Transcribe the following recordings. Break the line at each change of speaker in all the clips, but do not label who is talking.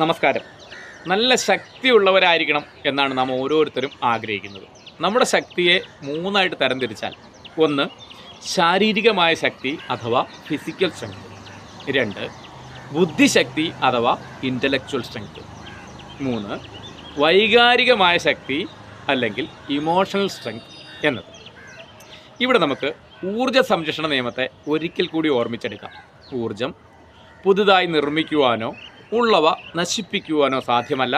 നമസ്കാരം. നല്ല ശക്തിയുള്ളവരായിരിക്കണം എന്നാണ് നാം ഓരോരുത്തരും ആഗ്രഹിക്കുന്നത്. നമ്മുടെ ശക്തിയെ മൂന്നായിട്ട് തരംതിരിച്ചാൽ. ഒന്ന് ശാരീരികമായ ശക്തി അഥവാ ഫിസിക്കൽ സ്ട്രെങ്ത് രണ്ട് ബുദ്ധിശക്തി അഥവാ ഇന്റലക്ച്വൽ സ്ട്രെങ്ത് മൂന്ന് വൈകാരികമായ ശക്തി അല്ലെങ്കിൽ ഇമോഷണൽ സ്ട്രെങ്ത് എന്നത്. ഇവിടെ നമുക്ക് ഊർജ സംരക്ഷണ നിയമത്തെ ഒരിക്കൽ കൂടി ഓർമ്മിച്ചെടുക്കാം. ഊർജം പുതുതായി നിർമ്മിക്കുവാനോ ഉള്ളവ നശിപ്പിക്കുവാനോ സാധ്യമല്ല.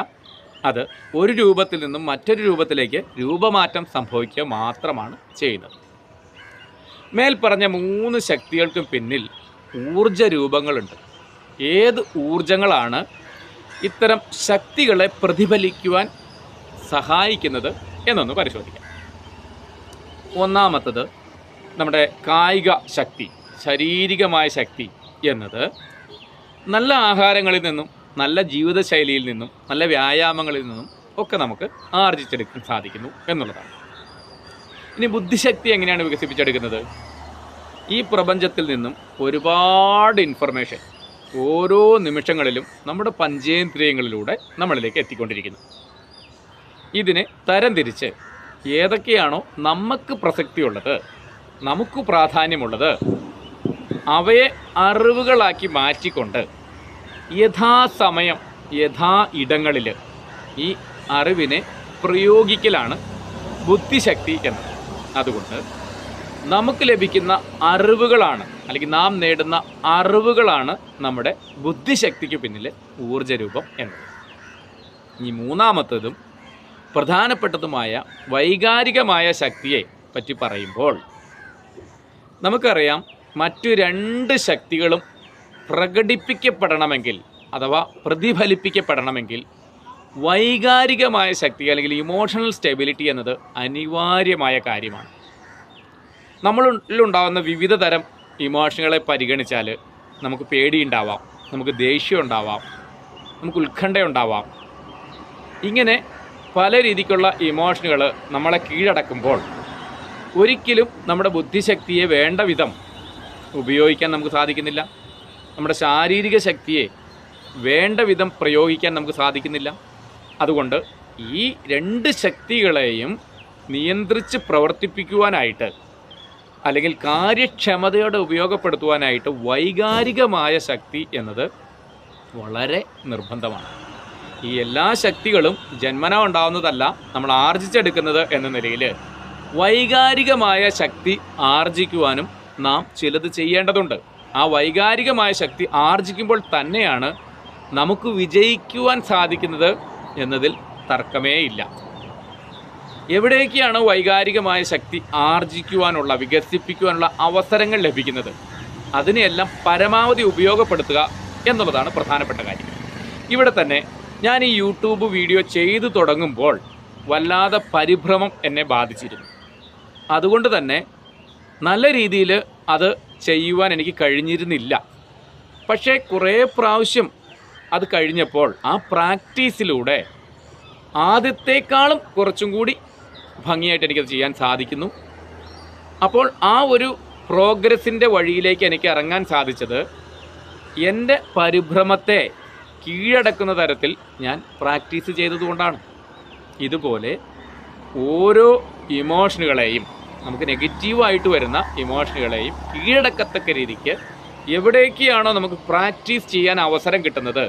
അത് ഒരു രൂപത്തിൽ നിന്നും മറ്റൊരു രൂപത്തിലേക്ക് രൂപമാറ്റം സംഭവിക്കുക മാത്രമാണ് ചെയ്യുന്നത്. മേൽപ്പറഞ്ഞ മൂന്ന് ശക്തികൾക്കും പിന്നിൽ ഊർജ രൂപങ്ങളുണ്ട് ഏത് ഊർജങ്ങളാണ് ഇത്തരം ശക്തികളെ പ്രതിഫലിക്കുവാൻ സഹായിക്കുന്നത് എന്നൊന്ന് പരിശോധിക്കാം. ഒന്നാമത്തത് നമ്മുടെ കായിക ശക്തി ശാരീരികമായ ശക്തി എന്നത് നല്ല ആഹാരങ്ങളിൽ നിന്നും നല്ല ജീവിതശൈലിയിൽ നിന്നും നല്ല വ്യായാമങ്ങളിൽ നിന്നും ഒക്കെ നമുക്ക് ആർജിച്ചെടുക്കാൻ സാധിക്കുന്നു എന്നുള്ളതാണ്. ഇനി ബുദ്ധിശക്തി എങ്ങനെയാണ് വികസിപ്പിച്ചെടുക്കുന്നത്? ഈ പ്രപഞ്ചത്തിൽ നിന്നും ഒരുപാട് ഇൻഫർമേഷൻ ഓരോ നിമിഷങ്ങളിലും നമ്മുടെ പഞ്ചേന്ദ്രിയങ്ങളിലൂടെ നമ്മളിലേക്ക് എത്തിക്കൊണ്ടിരിക്കുന്നു. ഇതിനെ തരംതിരിച്ച് ഏതൊക്കെയാണോ നമുക്ക് പ്രസക്തിയുള്ളത് നമുക്ക് പ്രാധാന്യമുള്ളത് അവയെ അറിവുകളാക്കി മാറ്റിക്കൊണ്ട് യഥാസമയം യഥാ ഇടങ്ങളിൽ ഈ അറിവിനെ പ്രയോഗിക്കലാണ് ബുദ്ധിശക്തി എന്ന് അതുകൊണ്ട് നമുക്ക് ലഭിക്കുന്ന അറിവുകളാണ് അല്ലെങ്കിൽ നാം നേടുന്ന അറിവുകളാണ് നമ്മുടെ ബുദ്ധിശക്തിക്ക് പിന്നിലെ ഊർജരൂപം എന്നത്. ഈ മൂന്നാമത്തതും പ്രധാനപ്പെട്ടതുമായ വൈകാരികമായ ശക്തിയെ പറ്റി പറയുമ്പോൾ നമുക്കറിയാം മറ്റു രണ്ട് ശക്തികളും പ്രകടിപ്പിക്കപ്പെടണമെങ്കിൽ അഥവാ പ്രതിഫലിപ്പിക്കപ്പെടണമെങ്കിൽ വൈകാരികമായ ശക്തി അല്ലെങ്കിൽ ഇമോഷണൽ സ്റ്റെബിലിറ്റി എന്നത് അനിവാര്യമായ കാര്യമാണ്. നമ്മളിലുണ്ടാകുന്ന വിവിധ തരം ഇമോഷനുകളെ പരിഗണിച്ചാൽ നമുക്ക് പേടിയുണ്ടാവാം നമുക്ക് ദേഷ്യം ഉണ്ടാവാം നമുക്ക് ഉത്കണ്ഠ ഉണ്ടാവാം ഇങ്ങനെ പല രീതിക്കുള്ള ഇമോഷനുകൾ നമ്മളെ കീഴടക്കുമ്പോൾ ഒരിക്കലും നമ്മുടെ ബുദ്ധിശക്തിയെ വേണ്ട വിധം ഉപയോഗിക്കാൻ നമുക്ക് സാധിക്കുന്നില്ല. നമ്മുടെ ശാരീരിക ശക്തിയെ വേണ്ട വിധം പ്രയോഗിക്കാൻ നമുക്ക് സാധിക്കുന്നില്ല. അതുകൊണ്ട് ഈ രണ്ട് ശക്തികളെയും നിയന്ത്രിച്ച് പ്രവർത്തിപ്പിക്കുവാനായിട്ട് അല്ലെങ്കിൽ കാര്യക്ഷമതയോടെ ഉപയോഗപ്പെടുത്തുവാനായിട്ട് വൈകാരികമായ ശക്തി എന്നത് വളരെ നിർബന്ധമാണ്. ഈ എല്ലാ ശക്തികളും ജന്മന ഉണ്ടാവുന്നതല്ല നമ്മൾ ആർജിച്ചെടുക്കുന്നത് എന്ന നിലയിൽ വൈകാരികമായ ശക്തി ആർജിക്കുവാനും നാം ചിലത് ചെയ്യേണ്ടതുണ്ട്. ആ വൈകാരികമായ ശക്തി ആർജിക്കുമ്പോൾ തന്നെയാണ് നമുക്ക് വിജയിക്കുവാൻ സാധിക്കുന്നത് എന്നതിൽ തർക്കമേ ഇല്ല എവിടേക്കാണ് വൈകാരികമായ ശക്തി ആർജിക്കുവാനുള്ള വികസിപ്പിക്കുവാനുള്ള അവസരങ്ങൾ ലഭിക്കുന്നത്? അതിനെയെല്ലാം പരമാവധി ഉപയോഗപ്പെടുത്തുക എന്നുള്ളതാണ് പ്രധാനപ്പെട്ട കാര്യം. ഇവിടെ തന്നെ ഞാൻ ഈ യൂട്യൂബ് വീഡിയോ ചെയ്തു തുടങ്ങുമ്പോൾ വല്ലാതെ പരിഭ്രമം എന്നെ ബാധിച്ചിരുന്നു. അതുകൊണ്ട് തന്നെ നല്ല രീതിയിൽ അത് ചെയ്യുവാൻ എനിക്ക് കഴിഞ്ഞിരുന്നില്ല. പക്ഷേ കുറേ പ്രാവശ്യം അത് കഴിഞ്ഞപ്പോൾ ആ പ്രാക്ടീസിലൂടെ ആദ്യത്തേക്കാളും കുറച്ചും കൂടി ഭംഗിയായിട്ട് എനിക്കത് ചെയ്യാൻ സാധിക്കുന്നു. അപ്പോൾ ആ ഒരു പ്രോഗ്രസിന്റെ വഴിയിലേക്ക് എനിക്ക് ഇറങ്ങാൻ സാധിച്ചത് എന്റെ പരിഭ്രമത്തെ കീഴടക്കുന്ന തരത്തിൽ ഞാൻ പ്രാക്ടീസ് ചെയ്തതുകൊണ്ടാണ്. ഇതുപോലെ ഓരോ ഇമോഷനുകളെയും നമുക്ക് നെഗറ്റീവായിട്ട് വരുന്ന ഇമോഷനുകളെയും കീഴടക്കത്തക്ക രീതിക്ക് എവിടേക്കാണോ നമുക്ക് പ്രാക്ടീസ് ചെയ്യാൻ അവസരം കിട്ടുന്നത്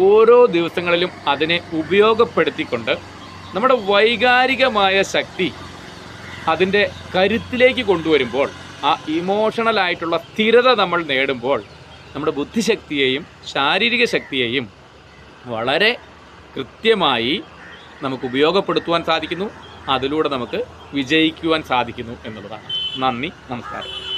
ഓരോ ദിവസങ്ങളിലും അതിനെ ഉപയോഗപ്പെടുത്തിക്കൊണ്ട് നമ്മുടെ വൈകാരികമായ ശക്തി അതിന്റെ കരുത്തിലേക്ക് കൊണ്ടുവരുമ്പോൾ ആ ഇമോഷണലായിട്ടുള്ള സ്ഥിരത നമ്മൾ നേടുമ്പോൾ നമ്മുടെ ബുദ്ധിശക്തിയെയും ശാരീരിക ശക്തിയെയും വളരെ കൃത്യമായി നമുക്ക് ഉപയോഗപ്പെടുത്തുവാൻ സാധിക്കുന്നു. അതിലൂടെ നമുക്ക് വിജയിക്കുവാൻ സാധിക്കുന്നു എന്നുള്ളതാണ്. നന്ദി നമസ്കാരം.